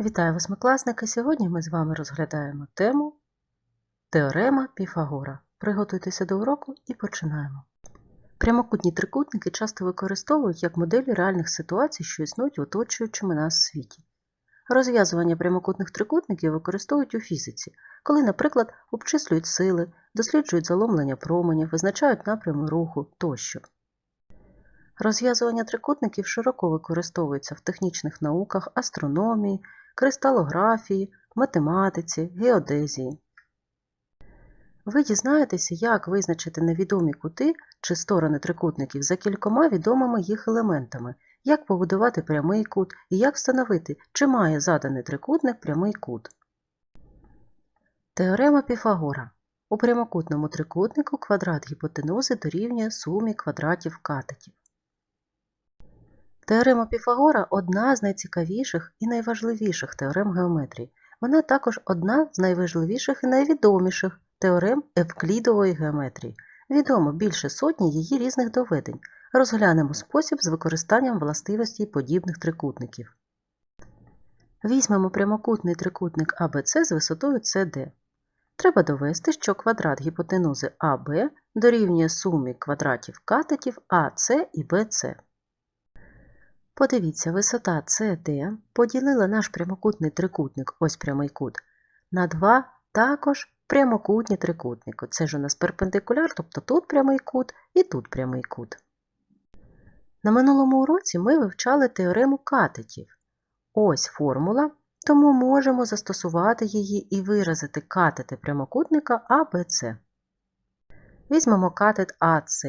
Вітаю восьмикласники! Сьогодні ми з вами розглядаємо тему Теорема Піфагора. Приготуйтеся до уроку і починаємо. Прямокутні трикутники часто використовують як моделі реальних ситуацій, що існують в оточуючому нас світі. Розв'язування прямокутних трикутників використовують у фізиці, коли, наприклад, обчислюють сили, досліджують заломлення променів, визначають напрями руху тощо. Розв'язування трикутників широко використовується в технічних науках, астрономії, кристалографії, математиці, геодезії. Ви дізнаєтеся, як визначити невідомі кути чи сторони трикутників за кількома відомими їх елементами, як побудувати прямий кут і як встановити, чи має заданий трикутник прямий кут. Теорема Піфагора. У прямокутному трикутнику квадрат гіпотенузи дорівнює сумі квадратів катетів. Теорема Піфагора одна з найцікавіших і найважливіших теорем геометрії. Вона також одна з найважливіших і найвідоміших теорем евклідової геометрії. Відомо більше сотні її різних доведень. Розглянемо спосіб з використанням властивостей подібних трикутників. Візьмемо прямокутний трикутник АБЦ з висотою CD. Треба довести, що квадрат гіпотенузи АБ дорівнює сумі квадратів катетів АС і БЦ. Подивіться, висота CD поділила наш прямокутний трикутник, ось прямий кут, на два також прямокутні трикутники. Це ж у нас перпендикуляр, тобто тут прямий кут і тут прямий кут. На минулому уроці ми вивчали теорему катетів. Ось формула, тому можемо застосувати її і виразити катети прямокутника АБЦ. Візьмемо катет АС,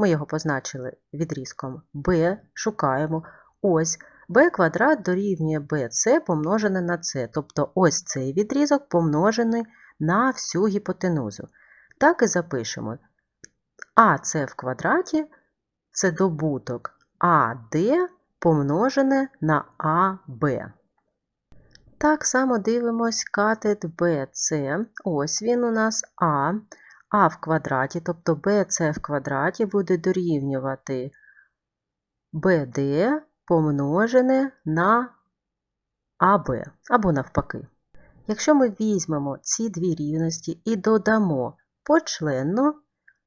ми його позначили відрізком b, шукаємо. Ось b квадрат дорівнює bc помножене на c, тобто ось цей відрізок помножений на всю гіпотенузу. Так і запишемо. АС в квадраті це добуток АД помножене на АБ. Так само дивимось катет BC. Ось він у нас А а в квадраті, тобто BC в квадраті буде дорівнювати BD помножене на АБ або навпаки. Якщо ми візьмемо ці дві рівності і додамо почленно,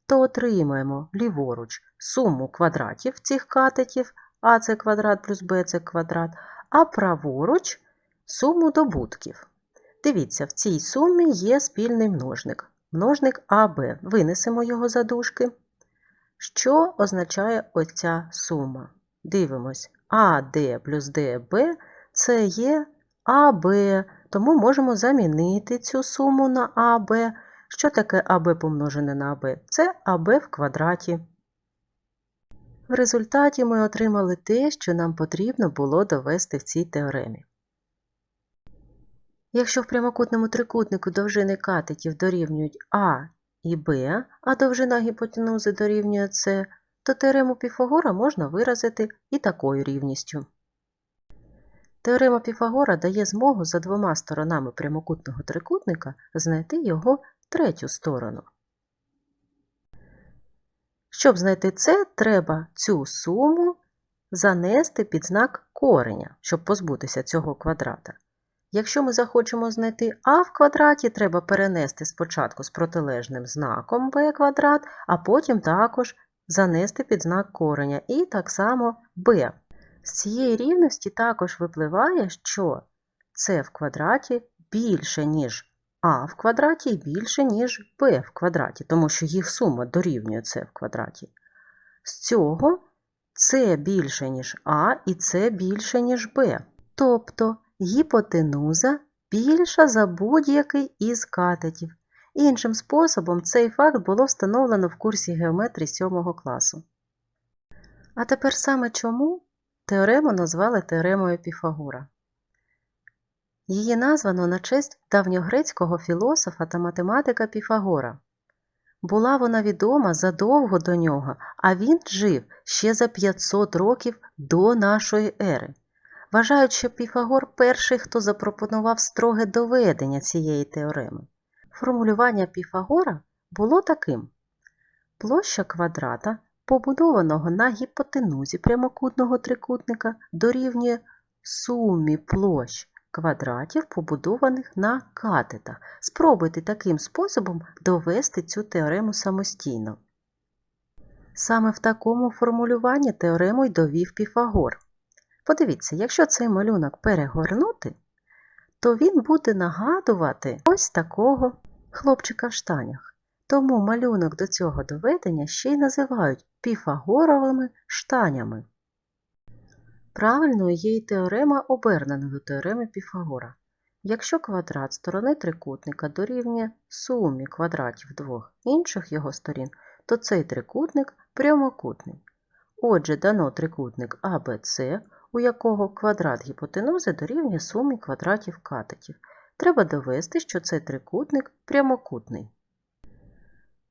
то отримаємо ліворуч суму квадратів цих катетів АЦ квадрат плюс БЦ квадрат, а праворуч суму добутків. Дивіться, в цій сумі є спільний множник множник АБ. Винесемо його за дужки. Що означає оця сума? Дивимось, АД плюс ДБ це є АБ, тому можемо замінити цю суму на АБ. Що таке АБ помножене на АБ? Це АБ в квадраті. В результаті ми отримали те, що нам потрібно було довести в цій теоремі. Якщо в прямокутному трикутнику довжини катетів дорівнюють А і Б, а довжина гіпотенузи дорівнює С, то теорему Піфагора можна виразити і такою рівністю. Теорема Піфагора дає змогу за двома сторонами прямокутного трикутника знайти його третю сторону. Щоб знайти це, треба цю суму занести під знак кореня, щоб позбутися цього квадрата. Якщо ми захочемо знайти а в квадраті, треба перенести спочатку з протилежним знаком b квадрат, а потім також занести під знак кореня і так само b. З цієї рівності також випливає, що c в квадраті більше, ніж а в квадраті і більше, ніж b в квадраті, тому що їх сума дорівнює c в квадраті. З цього c більше, ніж а, і c більше, ніж b. Тобто гіпотенуза більша за будь-який із катетів. Іншим способом цей факт було встановлено в курсі геометрії 7 класу. А тепер саме чому теорему назвали теоремою Піфагора? Її названо на честь давньогрецького філософа та математика Піфагора. Була вона відома задовго до нього, а він жив ще за 500 років до нашої ери. Вважають, що Піфагор перший, хто запропонував строге доведення цієї теореми. Формулювання Піфагора було таким: площа квадрата, побудованого на гіпотенузі прямокутного трикутника, дорівнює сумі площ квадратів, побудованих на катетах. Спробуйте таким способом довести цю теорему самостійно. Саме в такому формулюванні теорему й довів Піфагор. Подивіться, якщо цей малюнок перегорнути, то він буде нагадувати ось такого хлопчика в штанях. Тому малюнок до цього доведення ще й називають піфагоровими штанями. Правильною є й теорема обернена до теореми Піфагора. Якщо квадрат сторони трикутника дорівнює сумі квадратів двох інших його сторін, то цей трикутник прямокутний. Отже, дано трикутник ABC, у якого квадрат гіпотенузи дорівнює сумі квадратів катетів. Треба довести, що цей трикутник прямокутний.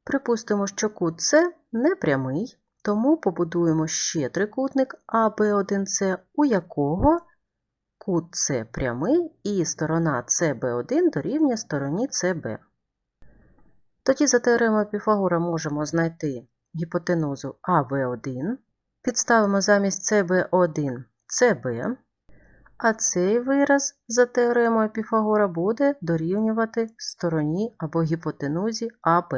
Припустимо, що кут С не прямий, тому побудуємо ще трикутник АБ1С, у якого кут С прямий і сторона СБ1 дорівнює стороні СБ. Тоді за теоремою Піфагора можемо знайти гіпотенузу АБ1, підставимо замість СБ1 СБ, а цей вираз за теоремою Піфагора буде дорівнювати стороні або гіпотенузі АБ.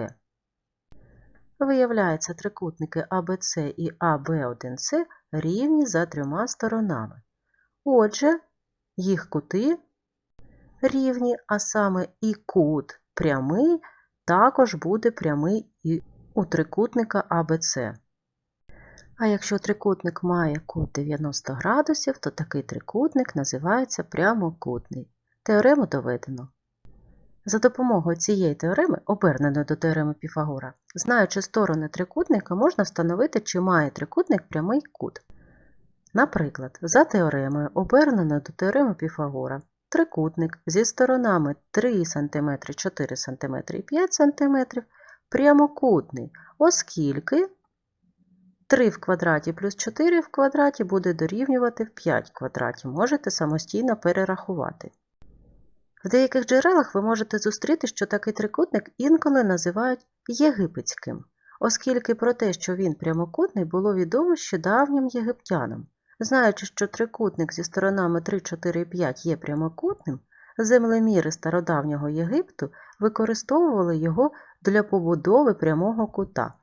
Виявляється, трикутники АБЦ і АБ1С рівні за трьома сторонами. Отже, їх кути рівні, а саме і кут прямий також буде прямий і у трикутника АБЦ. А якщо трикутник має кут 90 градусів, то такий трикутник називається прямокутний. Теорему доведено. За допомогою цієї теореми, оберненої до теореми Піфагора, знаючи сторони трикутника, можна встановити, чи має трикутник прямий кут. Наприклад, за теоремою, оберненою до теореми Піфагора, трикутник зі сторонами 3 см, 4 см і 5 см прямокутний, оскільки 3 в квадраті плюс 4 в квадраті буде дорівнювати в 5 квадраті. Можете самостійно перерахувати. В деяких джерелах ви можете зустріти, що такий трикутник інколи називають єгипетським, оскільки про те, що він прямокутний, було відомо ще давнім єгиптянам. Знаючи, що трикутник зі сторонами 3, 4 і 5 є прямокутним, землеміри стародавнього Єгипту використовували його для побудови прямого кута.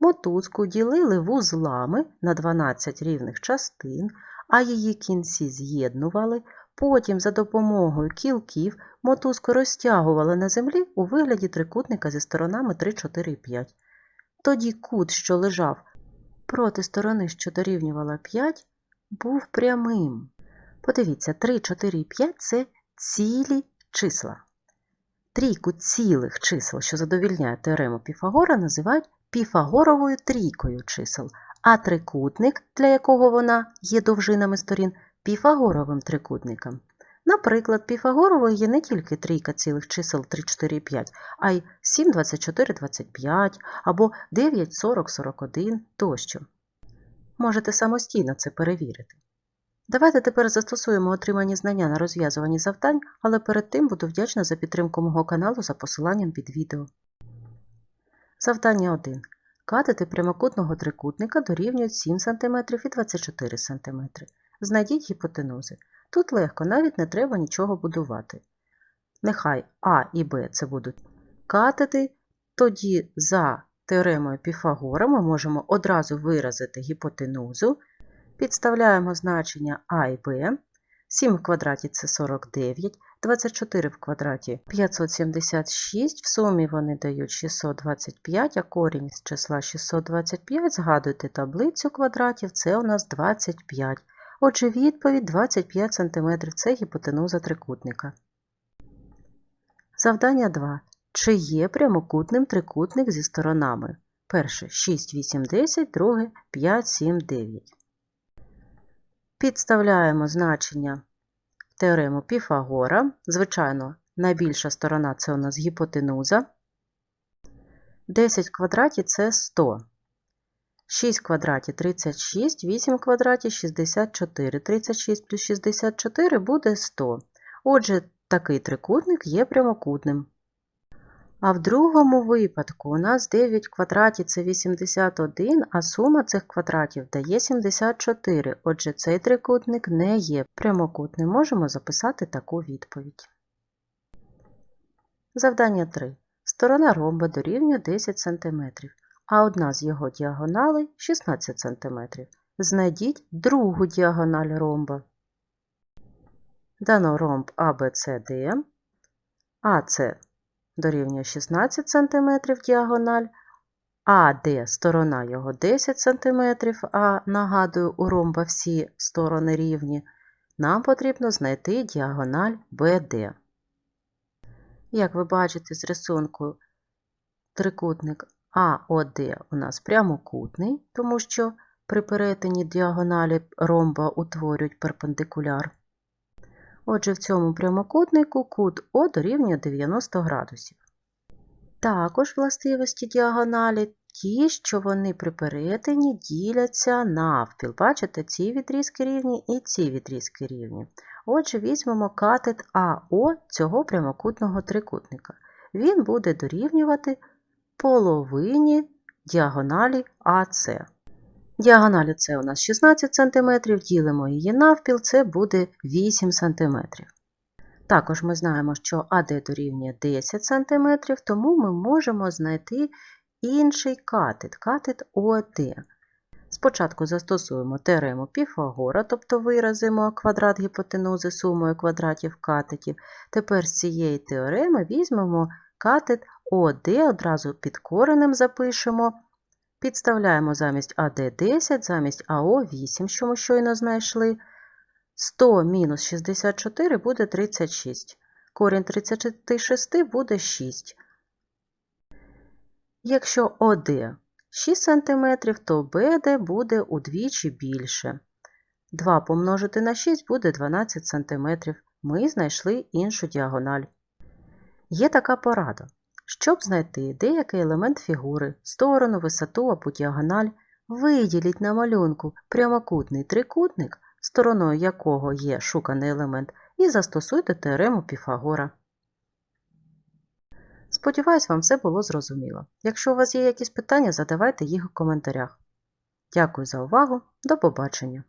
Мотузку ділили вузлами на 12 рівних частин, а її кінці з'єднували, потім за допомогою кілків мотузку розтягували на землі у вигляді трикутника зі сторонами 3, 4 і 5. Тоді кут, що лежав проти сторони, що дорівнювала 5, був прямим. Подивіться, 3, 4 і 5 це цілі числа. Трійку цілих чисел, що задовільняє теорему Піфагора, називають піфагоровою трійкою чисел, а трикутник, для якого вона є довжинами сторін, піфагоровим трикутником. Наприклад, піфагоровою є не тільки трійка цілих чисел 3, 4 5, а й 7, 24, 25 або 9, 40, 41 тощо. Можете самостійно це перевірити. Давайте тепер застосуємо отримані знання на розв'язуванні завдань, але перед тим буду вдячна за підтримку мого каналу за посиланням під відео. Завдання 1. Катети прямокутного трикутника дорівнюють 7 см і 24 см. Знайдіть гіпотенузи. Тут легко, навіть не треба нічого будувати. Нехай А і Б це будуть катети, тоді за теоремою Піфагора ми можемо одразу виразити гіпотенузу. Підставляємо значення А і Б. 7 в квадраті це 49, 24 в квадраті 576, в сумі вони дають 625, а корінь з числа 625, згадуйте таблицю квадратів, це у нас 25. Отже, відповідь 25 см це гіпотенуза трикутника. Завдання 2. Чи є прямокутним трикутник зі сторонами? Перше 6, 8, 10, друге 5, 7, 9. Підставляємо значення теорему Піфагора. Звичайно, найбільша сторона це у нас гіпотенуза. 10 в квадраті це 100. 6 в квадраті 36, 8 в квадраті 64. 36 плюс 64 буде 100. Отже, такий трикутник є прямокутним. А в другому випадку у нас 9 в квадраті це 81, а сума цих квадратів дає 74. Отже, цей трикутник не є прямокутним. Можемо записати таку відповідь. Завдання 3. Сторона ромба дорівнює 10 см, а одна з його діагоналей 16 см. Знайдіть другу діагональ ромба. Дано ромб ABCD, АЦ дорівнює 16 см діагональ, АД сторона його 10 см, а нагадую, у ромба всі сторони рівні. Нам потрібно знайти діагональ BD. Як ви бачите з рисунку, трикутник АОД у нас прямокутний, тому що при перетині діагоналі ромба утворюють перпендикуляр. Отже, в цьому прямокутнику кут О дорівнює 90 градусів. Також властивості діагоналі ті, що вони при перетині діляться навпіл. Бачите, ці відрізки рівні і ці відрізки рівні. Отже, візьмемо катет АО цього прямокутного трикутника. Він буде дорівнювати половині діагоналі АС. Діагональ це у нас 16 см, ділимо її навпіл, це буде 8 см. Також ми знаємо, що АД дорівнює 10 см, тому ми можемо знайти інший катет, катет ОД. Спочатку застосуємо теорему Піфагора, тобто виразимо квадрат гіпотенузи сумою квадратів катетів. Тепер з цієї теореми візьмемо катет ОД, одразу під коренем запишемо. Підставляємо замість АД 10, замість АО 8, що ми щойно знайшли. 100 мінус 64 буде 36. Корінь 36 буде 6. Якщо ОД 6 см, то БД буде удвічі більше. 2 помножити на 6 буде 12 см. Ми знайшли іншу діагональ. Є така порада. Щоб знайти деякий елемент фігури, сторону, висоту або діагональ, виділіть на малюнку прямокутний трикутник, стороною якого є шуканий елемент, і застосуйте теорему Піфагора. Сподіваюсь, вам все було зрозуміло. Якщо у вас є якісь питання, задавайте їх у коментарях. Дякую за увагу. До побачення!